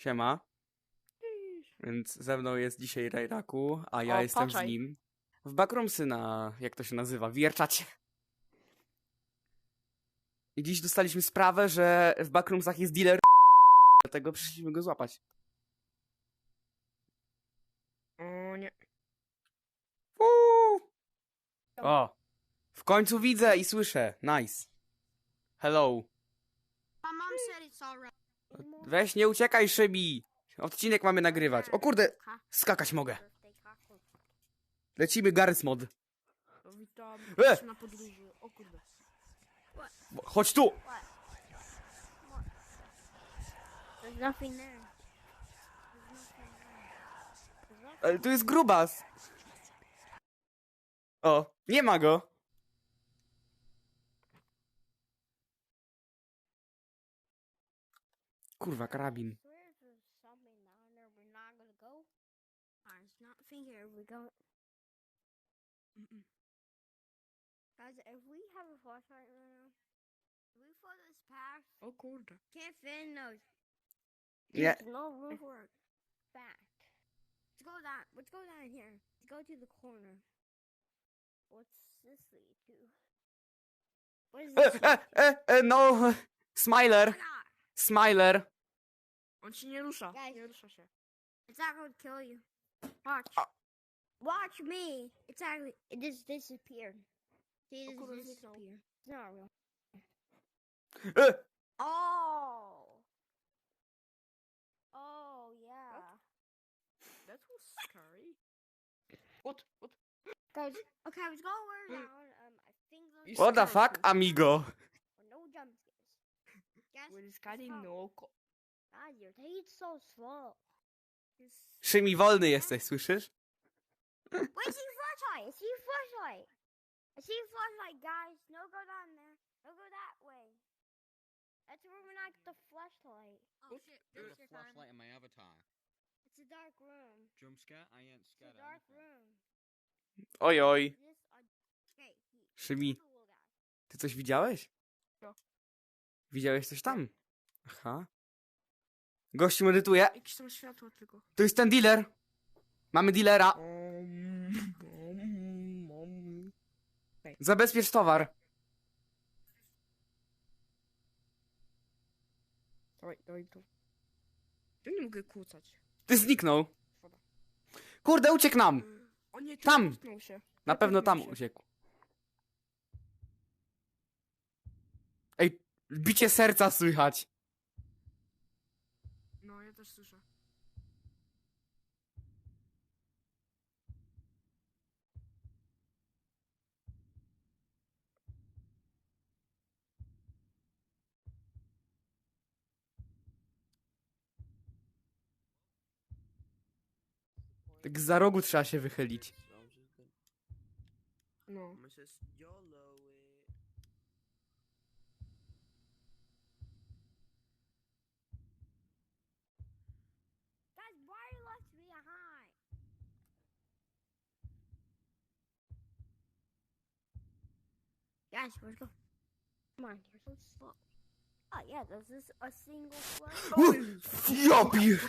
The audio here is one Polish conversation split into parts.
Siema. Więc ze mną jest dzisiaj Rajraku, a ja O, jestem patrzaj. z nim. W Backroomsy na, jak to się nazywa, wierczacie. I dziś dostaliśmy sprawę, że w Backroomsach jest dealer dlatego przyszliśmy go złapać. O nie. Uuu. O! W końcu widzę i słyszę. Nice. Hello. My mom said it's alright. Weź, nie uciekaj, Szybi! Odcinek mamy nagrywać. O kurde, skakać mogę. Lecimy Garry's Mod. Witam. E! Jesteśmy na podróży. O kurde. Chodź tu! There's nothing there. Ale tu jest grubas. O, nie ma go. This path, O kurde. can't fit in those. Nie. There's no room for it. Back. Let's go down. Let's go down here. Let's go to the corner. What's this lead to? What is this? e, e, e, no. Smiler. Smiler. On się nie rusza. Guys. Nie rusza się. It's not gonna kill you. Watch. Ah. Watch me. It's actually it just disappeared. See, it Oh, just disappeared. It's not real. E, Oh. Oh yeah. That was scary. What? What? Guys, okay, let's go over Mm. down. Um, I think what the fuck, amigo? no jump scares. Let's scanning go. no Szymi, wolny jesteś, słyszysz? Wait, I see flashlight. I see flashlight. I see flashlight, guys. No go down there. No go that way. That's where we're not get the flashlight. Oh shit! There's a flashlight in my avatar. It's a dark room. Jump scare? I ain't It's a scared dark room. Oj, oj. Szymi, ty coś widziałeś? Co? Widziałeś coś tam? Aha. Gościu medytuje. Jakieś tam światło tylko. To jest ten dealer. Mamy dealera. Zabezpiecz towar. Dawaj, dawaj tu. Ja nie mogę kłócać. Ty zniknął. Kurde, uciekł nam. O nie, tu Tam! cofnął się. Na pewno tam się. uciekł. Ej, bicie serca słychać. Też słyszę. Tak za rogu trzeba się wychylić. No. Mrs. YOLO Guys, let's go. Come on, you're so slow. Oh yeah, this is a single flight. Oh, ja pier...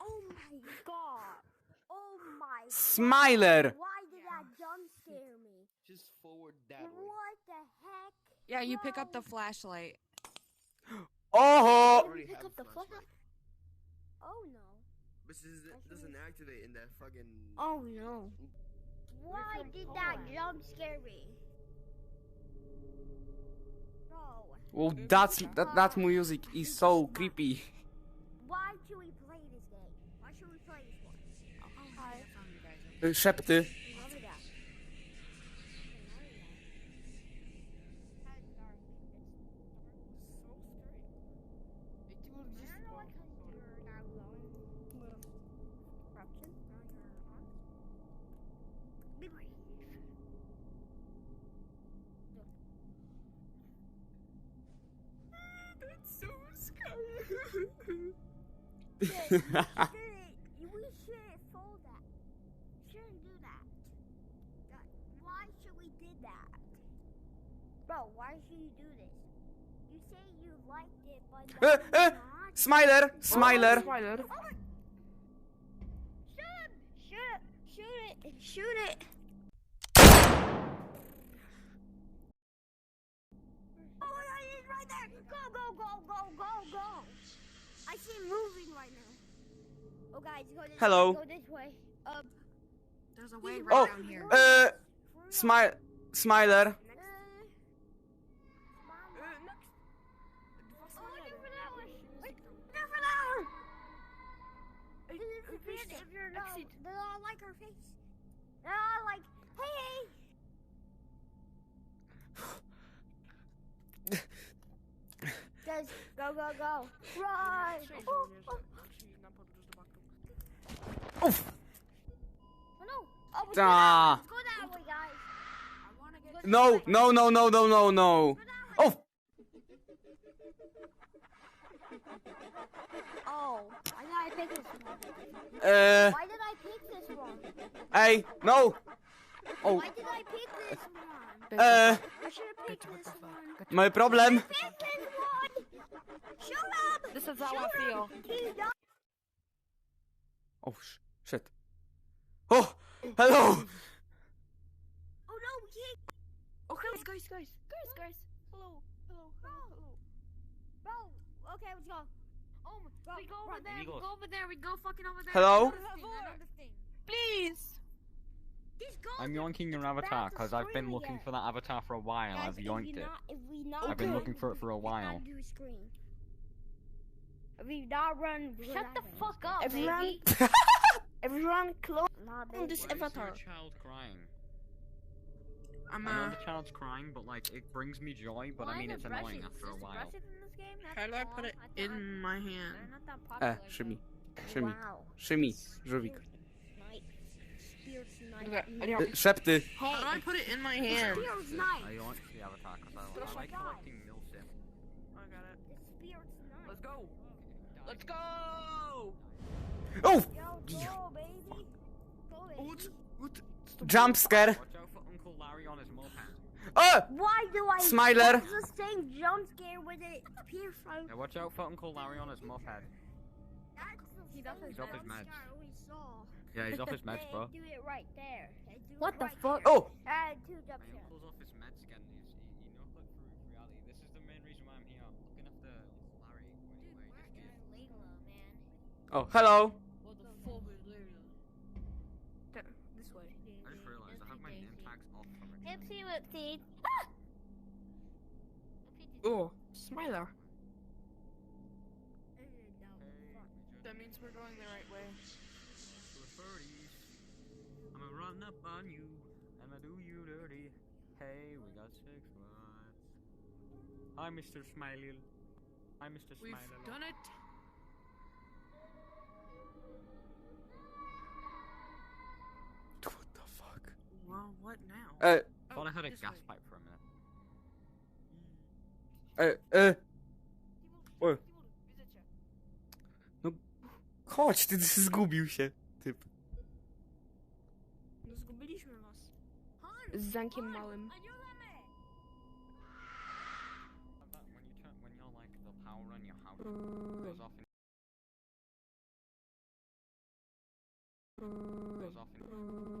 Oh my god! Oh my Smiler! god! Why did that jump scare me? Just forward that way. What the heck? Yeah, you pick up the bro? flashlight. Oho! Uh-huh. Did already pick up the flashlight. flashlight? Oh no. But this is- doesn't activate in that fucking. Oh no. Why did that jump scare me? Bro, Well, that's, that, that music is so creepy. why should we play this game? Why should we play this one? Hi. Y, Szepty. Remember that. So scary. Ej, ty możesz I don't know why gdzieś because you're not glowing. Corruption on your arms. Be brave. That's so scary. Shouldn't- we shouldn't fold that. Shouldn't do that. That- Why should we did that? Bro, why should you do this? You say you liked it, but now you're not. Smiler! Smiler! Oh, smiler! Shoot it! Shoot it! Shoot it! Oh my god, he's right there! Go, go, go, go, go, go! I see him moving right now. Oh, guys, go this Hello. way. Go this way. Um, There's a way right Oh, down here. Uh, smile... Smiler. Uh, oh, look for that one. Wait, look for that one. This is uh, weird Krista, if you're not. exit. They all like our face. They're all like, hey. Guys, go, go, go. Run. Get Let's No, no, no, no, no, no, no. That way. Oh! Oh, why did I pick this one? Uh, Why did I pick this one? hey, no! Oh, Why did I pick this one? uh, I should have picked this one. my problem. Pick this one! Shut up! This is how Shut I feel. Oh, sh- shit. Oh, hello! Oh no, we can't. Oh, guys, guys, guys, guys, guys. Hello, hello, hello, hello. Bro, okay, let's go. Oh, Go, we go over run. there. We go over there. We go fucking over there. Hello? I know this thing, I know this thing. Please. I'm yoinking your avatar because I've been looking for that avatar for a while. Guys, I've if yoinked we it. Not, we not I've been looking for it for a while. cannot do. If we not run, we're Shut the fuck up, Everyone, baby. Everyone close nah, this Why avatar. Is child crying? I'm I know the child's crying, but like it brings me joy. But Why I mean, eh, it's annoying after a while. How do I put it in my hand? Ah, shimmy, shimmy, shimmy, Rubik. Szepty. How do I put it in my hand? I don't the avatar because I like collecting milsim. I got it. Let's go. Let's go. Oh! Yo, go, baby. Go, Oh, baby. what? What? Jump scare. Watch out for Uncle Larry on his moped. Oh! Why do I Smiler. have the same jump scare with it appear from? Yeah, watch out for Uncle Larry on his moped. That's the He's off his jump meds. He's off his meds. saw. Yeah, he's off his meds, bro. do it right there. Do What it the right fuck? there. Oh! Uh, two jump My uncle's off his meds again. He's, he, he no clip through reality. This is the main reason why I'm here, looking after Uncle Larry. Dude, Where, where where he is Layla, man? Oh, hello! What the fuck is Layla? This way. I just realized I have my name tags off already. Ipsy whoopsie. Oh, Smiler. Ah! That means we're going the right way. I'ma run up on you, I'ma do you dirty. Hey, we got six months. Hi, Mr. Smiley. Hi, Mr. We've Smiley. done it. Well, what now? Uh, I thought I heard a gas way. pipe for a minute. Timur, Oj. Timur, widzę cię. chodź, ty zgubił się, typ. No zgubiliśmy was. Z Zankiem małym. Like that when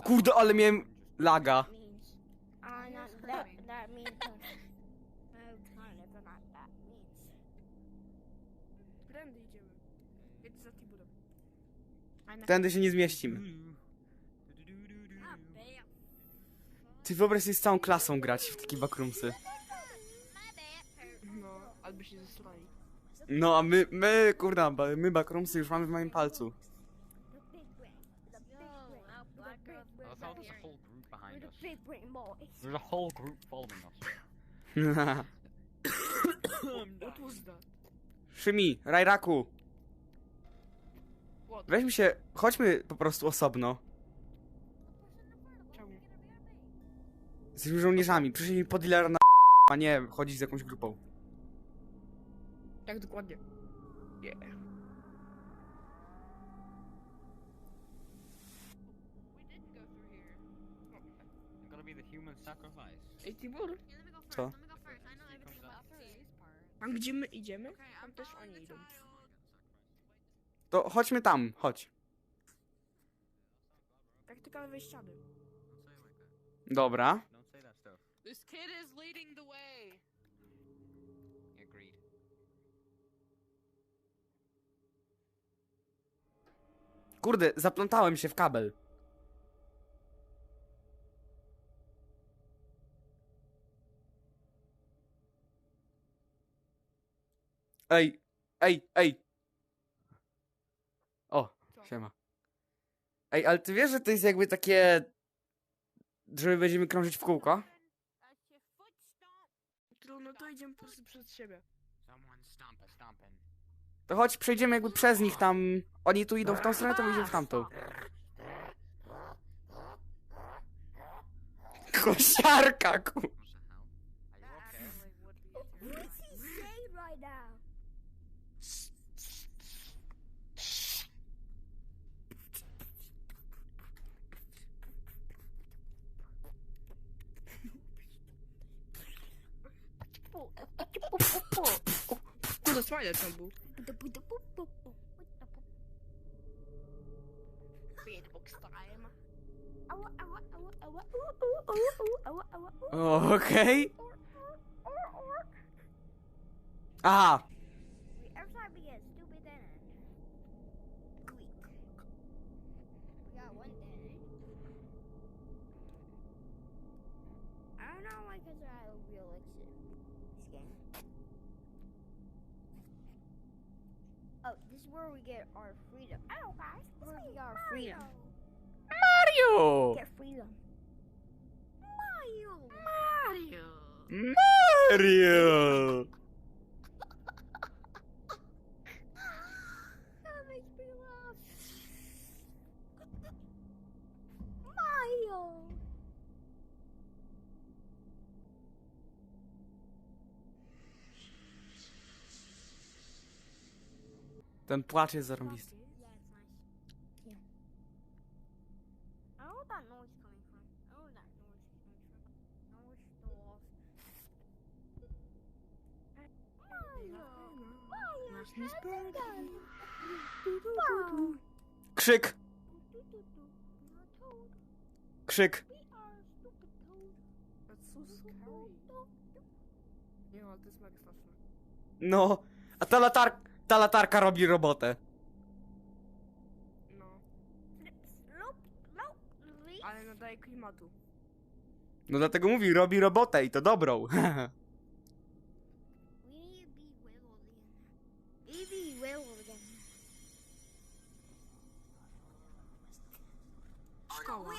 O kurde, ale miałem laga. means. Uh, not that. That means. Uh, no, kind of, but not that means. Prędy idziemy. Jedź za Tiburem. Tędy się nie zmieścimy. Ah, bam. Ty wyobraź sobie z całą klasą grać w takie bad. No, albo się zesrali. No, a my, my, kurna, ba- my backroomsy już mamy w moim palcu. The big brain. The big brain. our The black big there's a whole group behind us. big brain boys. There's a whole group following us. What was that? Szymi, Rajraku, weźmy się, chodźmy po prostu osobno. Czemu? Jesteśmy żołnierzami, przyszli po dealera na a nie chodzić z jakąś grupą. Tak dokładnie. Yeah. We did go through here. It's gotta be the human sacrifice. Ej, Tibur. Co? A gdzie my idziemy? Tam też oni idą. To chodźmy tam, chodź. Taktyka lewej ściany. Dobra. Don't say that stuff. This kid is leading the way. Agreed. Kurde, zaplątałem się w kabel. Ej, ej, ej. O, Co? siema. Ej, ale ty wiesz, że to jest jakby takie... Że my będziemy krążyć w kółko? Trudno, to idziemy po prostu przed siebie. To chodź, przejdziemy jakby przez nich tam... Oni tu idą w tą stronę, to my idziemy w tamtą. Kosiarka, ku... Куда смайлик там был? Okay. Ah, where we get our freedom. Oh, guys, this is where we get our freedom. Mario! Get freedom. Mario. Mario. Mario! Ten płacz jest zarąbisty. Krzyk! Krzyk! No, a ta latarka... Ta latarka robi robotę. No. Ale nadaje klimatu. No dlatego mówi, robi robotę i to dobrą. Szkoła.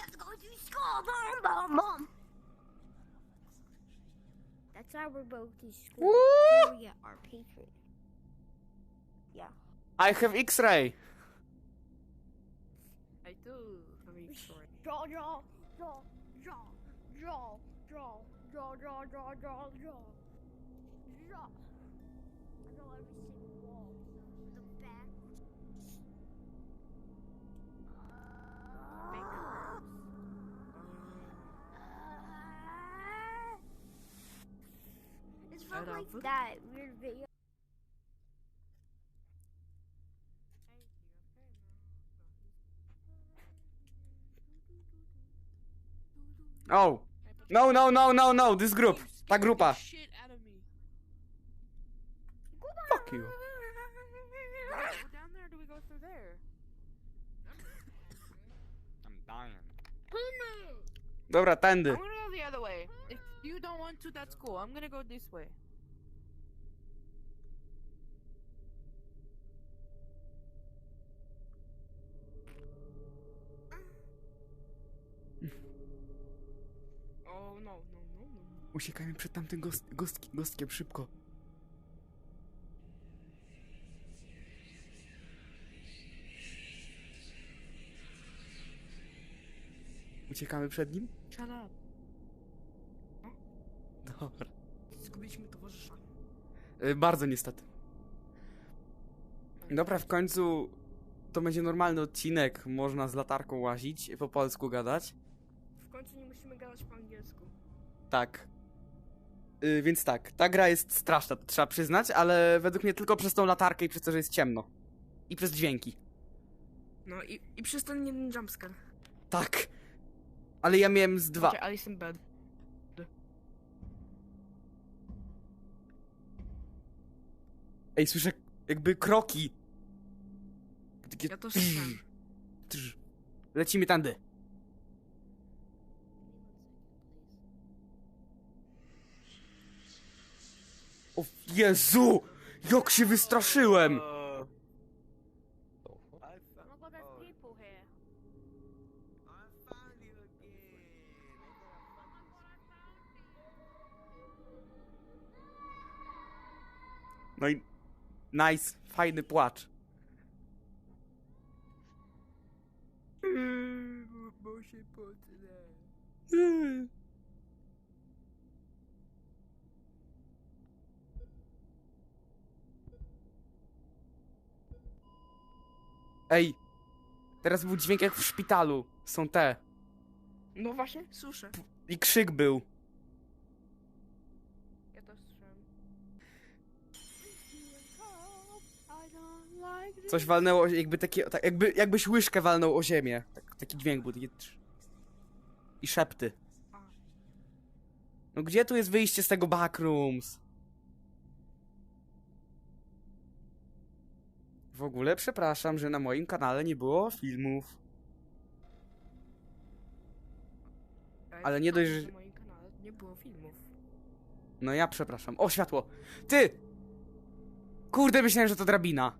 That's our boat to school. Woo! We get our patriot. Yeah. I have X-ray. I do have a story. Draw, draw, draw, draw, draw, draw, draw, draw, draw, draw, draw. Draw. I draw every single wall. The back. Ah. Ah. It's from like that weird video. Oh. No, no, no, no, no, this group. Ta grupa. Fuck you. Dobra, tędy. I'm gonna go the other way. If you don't want to, that's cool. I'm gonna go this way. Oh no, no, no, no. Uciekajmy przed tamtym gost gostki gostkiem, szybko. Uciekamy przed nim? Shut up. Dobra. Zgubiliśmy towarzysza. Y, bardzo niestety. Dobra, w końcu to będzie normalny odcinek. Można z latarką łazić, po polsku gadać. Końcu nie musimy gadać po angielsku. Tak. Y, więc tak, ta gra jest straszna, to trzeba przyznać, ale według mnie tylko przez tą latarkę i przez to, że jest ciemno. I przez dźwięki. No i, i przez ten jeden jumpscare. Tak. Ale ja miałem z dwa. Okay, Alice in bed. Ej, słyszę jakby kroki. Takie Ja to trz. Lecimy tędy. O Jezu! Jak się wystraszyłem! No i nice, fajny płacz. Bo się. Ej, teraz był dźwięk jak w szpitalu. Są te. No właśnie, słyszę. I krzyk był. Ja też słyszałem. Coś walnęło, o- jakby takie, tak, jakby, jakbyś łyżkę walnął o ziemię. Tak, taki dźwięk był, trz- I szepty. No gdzie tu jest wyjście z tego backrooms? W ogóle przepraszam, że na moim kanale nie było filmów. Ale nie dość, że- Na moim kanale nie było filmów. No ja przepraszam. O, światło! Ty! Kurde, myślałem, że to drabina.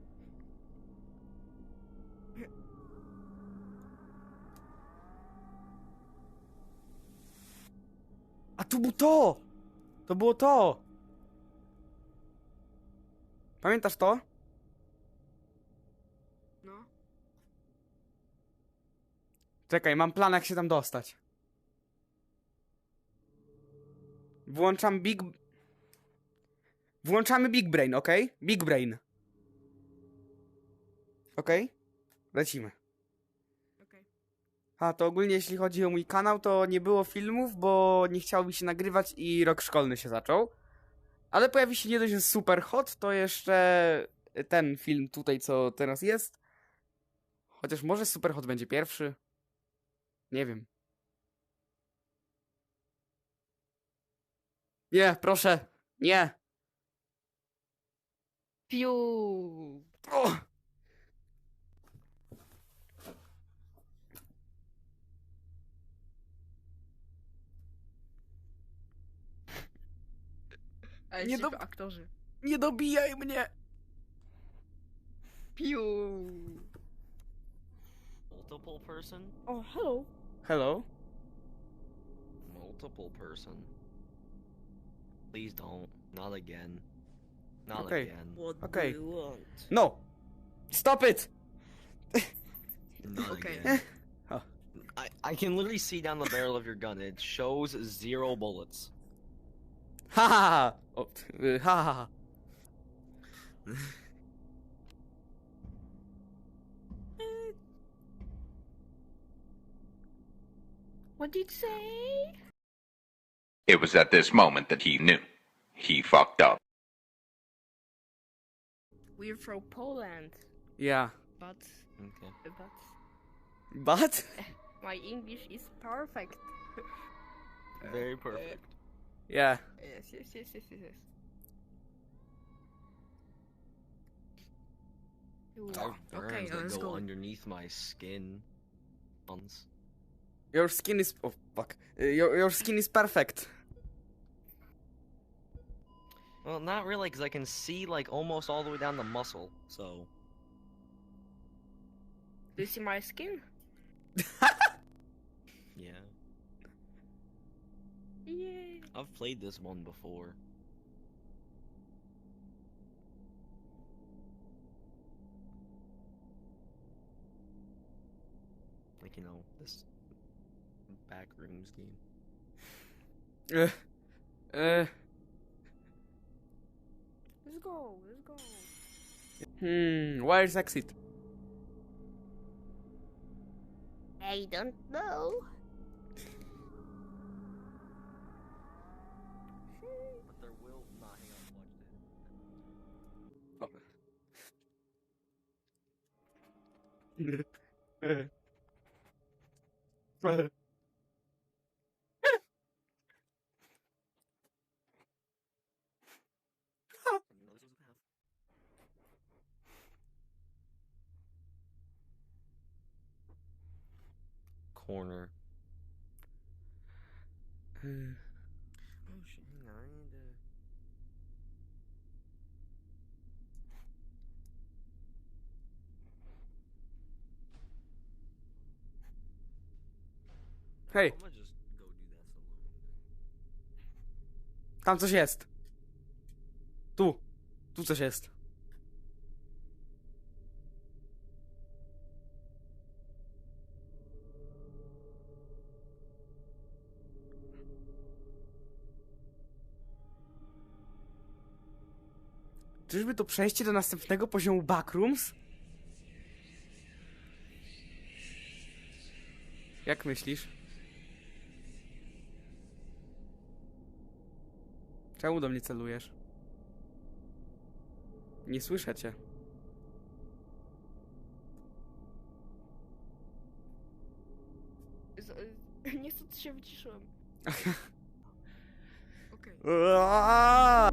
A tu było to! To było to! Pamiętasz to? No. Czekaj, mam plan jak się tam dostać. Włączam Big... Włączamy Big Brain, ok? Big Brain. Ok? Lecimy. A, to ogólnie jeśli chodzi o mój kanał, to nie było filmów, bo nie chciało mi się nagrywać i rok szkolny się zaczął. Ale pojawi się nie dość, super hot, to jeszcze ten film tutaj, co teraz jest. Chociaż może super hot będzie pierwszy. Nie wiem. Nie, proszę. Nie. Piu! O! Ale Nie do- aktorzy. Nie dobijaj mnie! Piu! Multiple person? Oh, hello. Hello? Multiple person. Please don't. Not again. Not Okay. again. What Okay. do you want? No! Stop it! Not Okay. again. Oh. I, I can literally see down the barrel of your gun. It shows zero bullets. Ha ha ha! O, oh, y, ha ha ha. What did you say? It was at this moment that he knew. He fucked up. We're from Poland, Yeah. but Okay. but But? my English is perfect. Very perfect. Uh, yeah. Yes, yes, yes, yes, yes. yes. Ooh, I have burns okay, that let's go go. underneath my skin. Once. Your skin is... Oh, fuck. Uh, your, your skin is perfect. Well, not really, because I can see like almost all the way down the muscle. So Do you see my skin? yeah, Yeah. I've played this one before. Like you know this Backrooms game. Uh, uh. Let's go, let's go. Hmm, where's exit? I don't know. Brother. Hej, tam coś jest. Tu. Tu coś jest. Czyżby to przejście do następnego poziomu Backrooms? Jak myślisz? Czemu do mnie celujesz? Nie słyszę cię. Z- Niestety się wyciszyłem. Okay. Aaaa!